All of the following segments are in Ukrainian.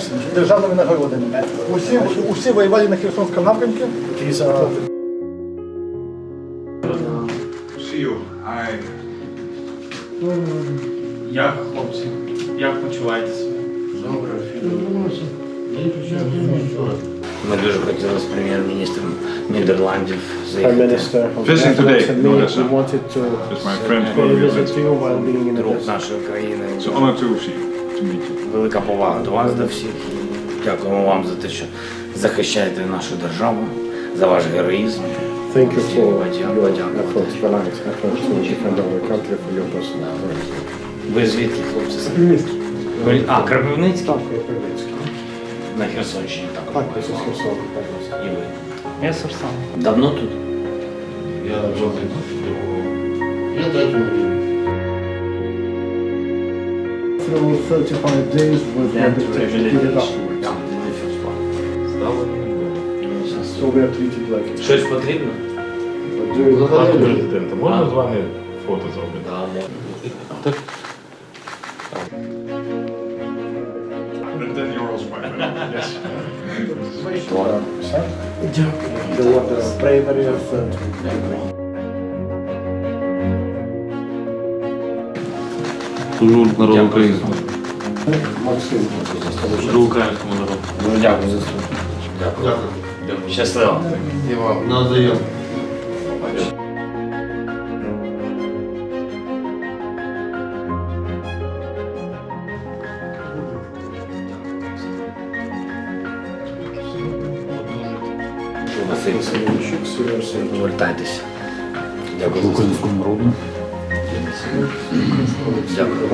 знаєш, державними нагородами. Усі, усі воювали на Херсонському напрямку. Як хлопці? Як почуваєтеся? Ми дуже хотіли з прем'єр-міністром Нідерландів Prime заїхати. The Друг нашої країни. Велика повага до вас, до всіх. Дякуємо вам за те, що захищаєте нашу державу, за ваш героїзм. Thank you for your efforts, valiant efforts to defend our country for your personal rights. Ви звідки, хлопці? Ви- А, Кропивницький? Так, я На Херсонщині Так, this is Херсон. І ви. Я Сарсан. Давно тут? Я жодний Я третю Through 35 days with meditation period afterwards. So we are treated like it. Щось потрібно? But during Пане президенте, можна з вами фото зробити? And then you're also my friend. Yes. the water bravery of uh, Служу народу України. Максим. Служу українському народу. Дуже дякую за службу. Дякую. Дякую. Щасливо. І вам. Назаєм. Василь, Семенчук, Сережа. повертайтеся. Дякую за службу. Дякую.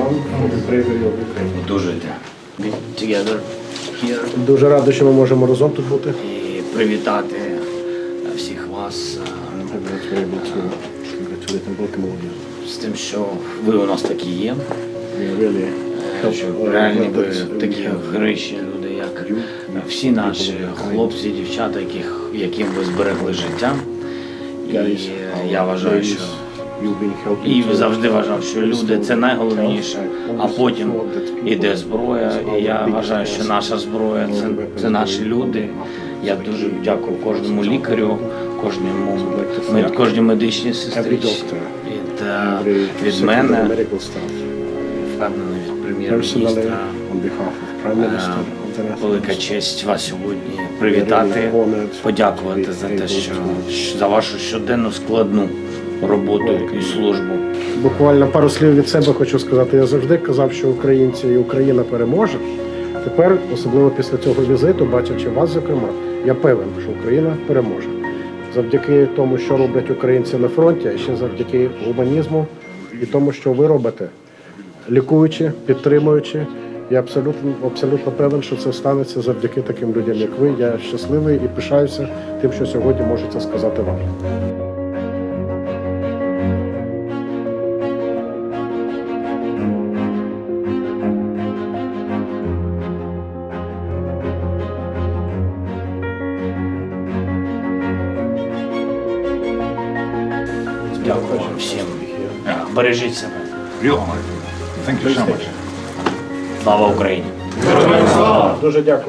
Here. Дуже радий, що ми можемо разом тут бути. І привітати всіх вас е, з тим, що ви у нас такі є. Е, Що реальні ви такі героїчні люди, як всі наші хлопці, дівчата, яких, яким ви зберегли життя. І е, я вважаю, що і завжди вважав, що люди це найголовніше, а потім іде зброя. І я вважаю, що наша зброя це, це наші люди. Я дуже дякую кожному лікарю, кожному кожній медичній сестричці. І та від мене, впевнений від прем'єр-міністра. Е, Велика честь вас сьогодні привітати, подякувати за те, що за вашу щоденну складну роботу і службу. Буквально пару слів від себе хочу сказати. Я завжди казав, що українці і Україна переможе. Тепер, особливо після цього візиту, бачачи вас, зокрема, я певен, що Україна переможе. Завдяки тому, що роблять українці на фронті, а ще завдяки гуманізму і тому, що ви робите, лікуючи, підтримуючи. Я абсолютно абсолютно певен, що це станеться завдяки таким людям, як ви. Я щасливий і пишаюся тим, що сьогодні можу це сказати вам. Дякую всім. Бережіть себе. Real honor. Thank you so much. Слава Україні! Дуже дякую.